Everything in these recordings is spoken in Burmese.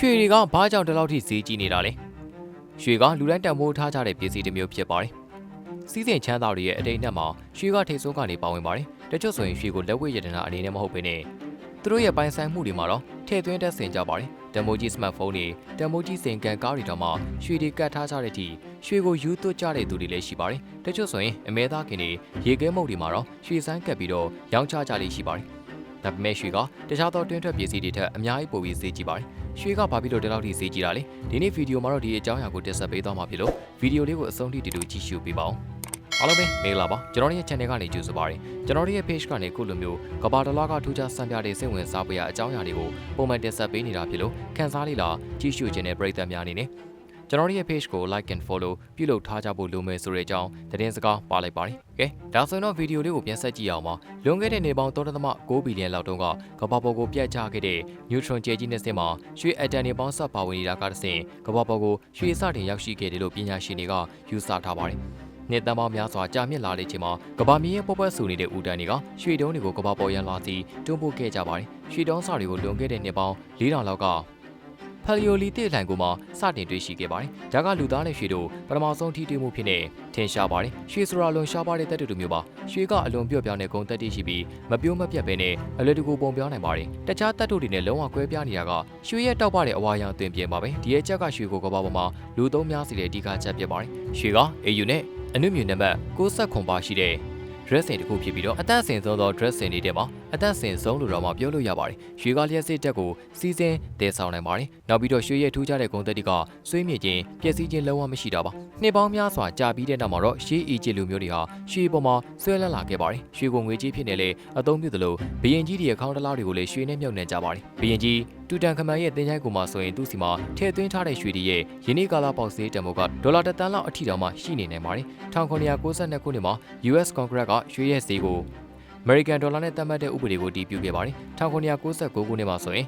ရွှေတွေကဘာကြောင့်ဒီလောက်ထိဈေးကြီးနေတာလဲရွှေကလူတိုင်းတန်ဖိုးထားကြတဲ့ပစ္စည်းတစ်မျိုးဖြစ်ပါတယ်စီးစိမ်ချမ်းသာတွေရဲ့အတိတ်နဲ့မှာရွှေကထိတ်ဆုံးကနေပါဝင်ပါတယ်တချို့ဆိုရင်ရွှေကိုလက်ဝဲရတနာအနေနဲ့မဟုတ်ဘဲနဲ့သူတို့ရဲ့ပိုင်ဆိုင်မှုတွေမှာတော့ထည့်သွင်းတတ်ဆင်ကြပါတယ်တမိုကြီးစမတ်ဖုန်းတွေတမိုကြီးစင်ကန်ကားတွေတော့မှရွှေတွေကတ်ထားကြတဲ့အထိရွှေကိုယူသွတ်ကြတဲ့သူတွေလည်းရှိပါတယ်တချို့ဆိုရင်အမဲသားခင်တွေရေခဲမုတ်တွေမှာတော့ရွှေဆိုင်ကတ်ပြီးတော့ရောင်းချကြလိမ့်ရှိပါတယ်ဒါပေမဲ့ရွှေကတခြားသောတွင်းထွက်ပစ္စည်းတွေထက်အများကြီးပိုပြီးဈေးကြီးပါတယ် ရွှေကဘာဖြစ်လို့ဒီလောက်ထိဈေးကြီးတာလဲဒီနေ့ဗီဒီယိုမှာတော့ဒီအကြောင်းအရာကိုတင်ဆက်ပေးသွားမှာဖြစ်လို့ဗီဒီယိုလေးကိုအဆုံးထိတူတူကြည့်ရှုပေးပါဦးအားလုံးပဲမင်္ဂလာပါကျွန်တော်တို့ရဲ့ channel ကနေကြိုဆိုပါရစေကျွန်တော်တို့ရဲ့ page ကနေခုလိုမျိုးကဘာတလားကထူးခြားစံပြတဲ့စိတ်ဝင်စားဖွယ်ရာအကြောင်းအရာတွေကိုပုံမှန်တင်ဆက်ပေးနေတာဖြစ်လို့ခန်းစားလေးလာကြည့်ရှုခြင်းနဲ့ပရိသတ်များအနေနဲ့ ကျွန်တော်တို့ရဲ့ page ကို like and follow ပြုလုပ်ထားကြဖို့လိုမယ်ဆိုတဲ့အကြောင်းသတင်းစကားပါလိုက်ပါတယ်။ကဲဒါဆိုရင်တော့ဗီဒီယိုလေးကိုပြန်ဆက်ကြည့်အောင်ပါ။လွန်ခဲ့တဲ့နေပေါင်း3.6ဘီလီယံလောက်တုန်းကကမ္ဘာပေါ်ကိုပြတ်ချခဲ့တဲ့ neutron ကျဲကြီးနှစ်စင်းမှာရွှေအက်တန်တွေပေါင်းဆက်ပါဝင်နေတာကတစ်ဆင့်ကမ္ဘာပေါ်ကိုရွှေစတင်ရောက်ရှိခဲ့တယ်လို့ပညာရှင်တွေကယူဆထားပါတယ်။နှစ်တန်းပေါင်းများစွာကြာမြင့်လာတဲ့ချိန်မှာကဘာမီရဲ့ပေါ်ပတ်ဆူနေတဲ့ဦးတန်းတွေကရွှေတုံးတွေကိုကဘာပေါ်ရန်လာစီတွန်းပို့ခဲ့ကြပါတယ်။ရွှေတုံးစာတွေကိုလွန်ခဲ့တဲ့နှစ်ပေါင်း4000လောက်က ဖလီယိုလီတစ်လှန်ကိုမှစတင်တွေ့ရှိခဲ့ပါတယ်။ဒါကလူသားနဲ့ရွှေတို့ပထမဆုံးထိတွေ့မှုဖြစ်နေထင်ရှားပါတယ်။ရွှေဆိုတာလွန်ရှားပါတဲ့တက်တူတူမျိုးပါ။ရွှေကအလွန်ပြော့ပြောင်းတဲ့ဂုံတက်တိရှိပြီးမပြိုးမပြတ်ပဲနဲ့အလွယ်တကူပုံပြောင်းနိုင်ပါတယ်။တခြားတက်တူတွေနဲ့လုံးဝကွဲပြားနေတာကရွှေရဲ့တောက်ပတဲ့အဝါရောင်တင်ပြင်းပါပဲ။ဒီရဲ့ချက်ကရွှေကိုကဘာပေါ်မှာလူသုံးများစီတဲ့အဓိကချက်ဖြစ်ပါတယ်။ရွှေက AU နဲ့အနုမြူနံပါတ်69ခွန်ပါရှိတဲ့ dressing တစ်ခုဖြစ်ပြီးတော့အသက်ဆင်ဆုံးသော dressing တွေထဲမှာ အသက်ဆင်ဆုံးလို့တော့မှပြောလို့ရပါတယ်။ရွှေကားလျက်စစ်တက်ကိုစီစဉ်တည်ဆောင်နိုင်ပါတယ်။နောက်ပြီးတော့ရွှေရဲ့ထူးခြားတဲ့ဂုဏ်သက်တွေကဆွေးမြေ့ခြင်းပျက်စီးခြင်းလုံးဝမရှိတာပါ။နှစ်ပေါင်းများစွာကြာပြီးတဲ့နောက်မှာတော့ရှေးအီဂျစ်လူမျိုးတွေဟာရွှေပေါ်မှာဆွဲလန်းလာခဲ့ပါတယ်။ရွှေကိုငွေကြီးဖြစ်နေလေအသုံးပြုသလိုဘယင်ကြီးတွေရဲ့ခေါင်းတလားတွေကိုလည်းရွှေနဲ့မြုပ်နှံကြပါတယ်။ဘယင်ကြီးတူတန်ခမန်ရဲ့တင်ချိုင်းကူမှာဆိုရင်သူ့စီမှာထည့်သွင်းထားတဲ့ရွှေတွေရဲ့ယင်းနေ့ကာလပေါက်ဈေးတန်ဖိုးကဒေါ်လာတစ်သန်းလောက်အထိတောင်မှရှိနေနိုင်ပါတယ်။1992ခုနှစ်မှာ US Congress ကရွှေရဲ့ဈေးကို American Dollar နဲ့သတ်မှတ်တဲ့ဥပဒေကိုတည်ပြုခဲ့ပါတယ်။1996ခုနှစ်မှာဆိုရင်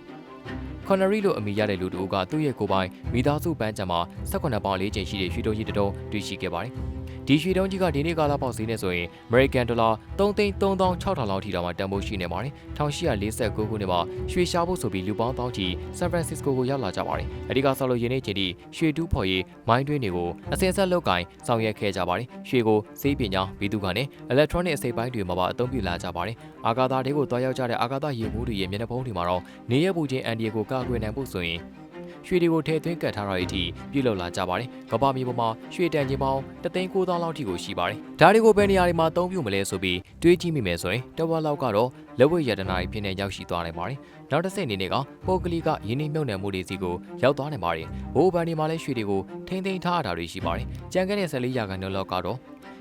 Connery လို့အမည်ရတဲ့လူတစ်ဦးကသူ့ရဲ့ကိုယ်ပိုင်မိသားစုပန်းချံမှာ18ပေါင်လေးချိန်ရှိတဲ့ရွှေတုံးကြီးတစ်တုံးတွေ့ရှိခဲ့ပါတယ်။ ဒီရွှေတုံးကြီးကဒီနေ့ကာလပေါက်ဈေးနဲ့ဆိုရင် American Dollar 3,3600လောက်ထိတောင်မှတန်ဖိုးရှိနေပါတယ်။1849ခုနှစ်မှာရွှေရှားဖို့ဆိုပြီးလူပေါင်းတောင်းချီ San Francisco ကိုရောက်လာကြပါတယ်။အဲဒီကဆောက်လို့ယင်းနေ့ချိန်ထိရွှေတူးဖော်ရေးမိုင်းတွင်းတွေကိုအစင်ဆက်လောက်ကင်ဆောင်ရွက်ခဲ့ကြပါတယ်။ရွှေကိုစေးပညာဘီသူကနေ electronic အစိပ်ပိုင်းတွေမှာပါအသုံးပြုလာကြပါတယ်။အာဂါသာတွေကိုတွားရောက်ကြတဲ့အာဂါသာရေမှုတွေရဲ့မျက်နှာဖုံးတွေမှာတော့နေရပူချင်းအန်ဒီကိုကာကွယ်နိုင်ဖို့ဆိုရင် ရွှေတွေကိုထည့်သွင်းကတ်ထားတာအထိပြုလုပ်လာကြပါတယ်။ကမ္ဘာမြေပေါ်မှာရွှေတန်ချင်းပေါင်း3,900လောက်ထိကိုရှိပါတယ်။ဒါတွေကိုဘယ်နေရာတွေမှာအသုံးပြုမလဲဆိုပြီးတွေးကြည့်မိမယ်ဆိုရင်တဝက်လောက်ကတော့လက်ဝဲရတနာတွေဖြစ်နေရောက်ရှိသွားနိုင်ပါတယ်။နောက်တစ်ဆင့်အနေနဲ့ကပုတ်ကလီကယင်းနှိမ့်မြုပ်နှံမှုတွေစီကိုရောက်သွားနိုင်ပါတယ်။ဘိုးဘန်ဒီမှာလည်းရွှေတွေကိုထိမ့်သိမ်းထားရတာတွေရှိပါတယ်။ကြံခဲ့တဲ့14ရာခိုင်နှုန်းလောက်ကတော့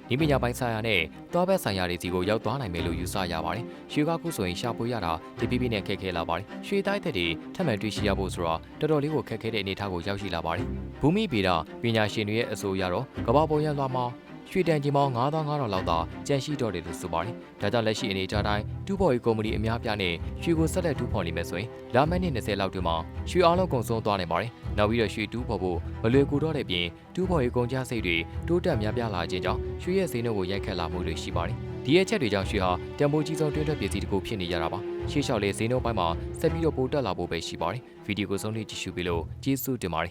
ဒီပညာပိုင်းဆိုင်ရာနဲ့တောဘက်ဆိုင်ရာတွေစီကိုရောက်သွားနိုင်မယ်လို့ယူဆရပါတယ်။ရွှေကားခုဆိုရင်ရှာပွေရတာဒီပြပြနဲ့ခက်ခဲလာပါတယ်။ရွှေတိုက်သက်တွေထပ်မံတွေ့ရှိရဖို့ဆိုတော့တော်တော်လေးကိုခက်ခဲတဲ့အနေအထားကိုရောက်ရှိလာပါတယ်။ဘူမိဗေဒပညာရှင်တွေရဲ့အဆိုအရတော့ကမ္ဘာပေါ်ရလွှာမှာ ရွှေတန်ကြီးပေါင်း9500လောက်သာကျန်ရှိတော့တယ်လို့ဆိုပါတယ်။ဒါကြောင့်လက်ရှိအနေအထားတိုင်းတူဘော်ရီကုမ္ပဏီအများပြားနဲ့ရွှေကိုဆက်လက်တူးဖော်နေမယ်ဆိုရင်လာမယ့်နှစ်20လောက်တွင်မှာရွှေအားလုံးကုန်ဆုံးသွားနိုင်ပါတယ်။နောက်ပြီးတော့ရွှေတူးဖော်ဖို့မလွယ်ကူတော့တဲ့ပြင်တူးဖော်ရေးကုန်ကျစရိတ်တွေတိုးတက်များပြားလာခြင်းကြောင့်ရွှေရဲ့ဈေးနှုန်းကိုရိုက်ခတ်လာမှုတွေရှိပါတယ်။ဒီရဲ့ချက်တွေကြောင့်ရွှေဟာတန်ဖိုးကြီးဆုံးတွင်းထွက်ပစ္စည်းတစ်ခုဖြစ်နေရတာပါ။ရှေ့လျှောက်လေးဈေးနှုန်းပိုင်းမှာဆက်ပြီးတော့ပိုတက်လာဖို့ပဲရှိပါတယ်။ဗီဒီယိုကိုဆုံးဖြတ်ကြည့်ရှုပြီးလို့ကျေးဇူးတင်ပါတယ်